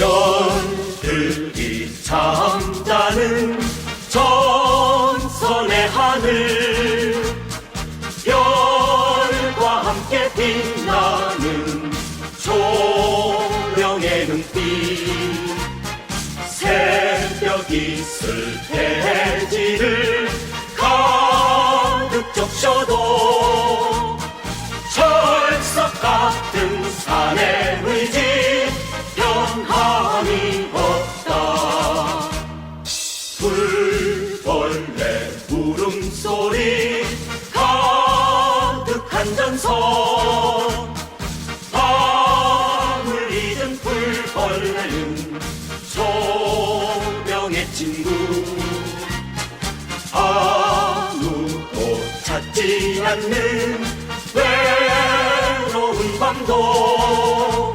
별들이 잠자는 전선의 하늘. 별과 함께 빛나는 조명의 눈빛. 새벽 이슬 대지를 가득 적셔도 울음소리 가득한 전선 밤을 잊은 불벌레는 소명의 친구. 아무도 찾지 않는 외로운 밤도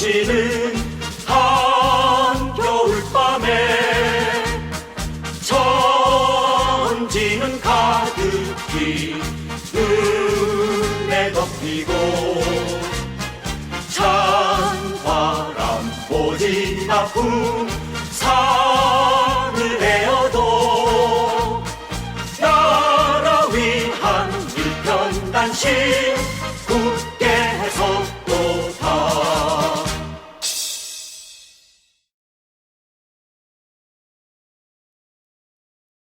몰아치는 한겨울밤에 천지는 가득히 눈에 덮이고 찬 바람 오지 아픔 산을 헤어도 나라 위한 일편단심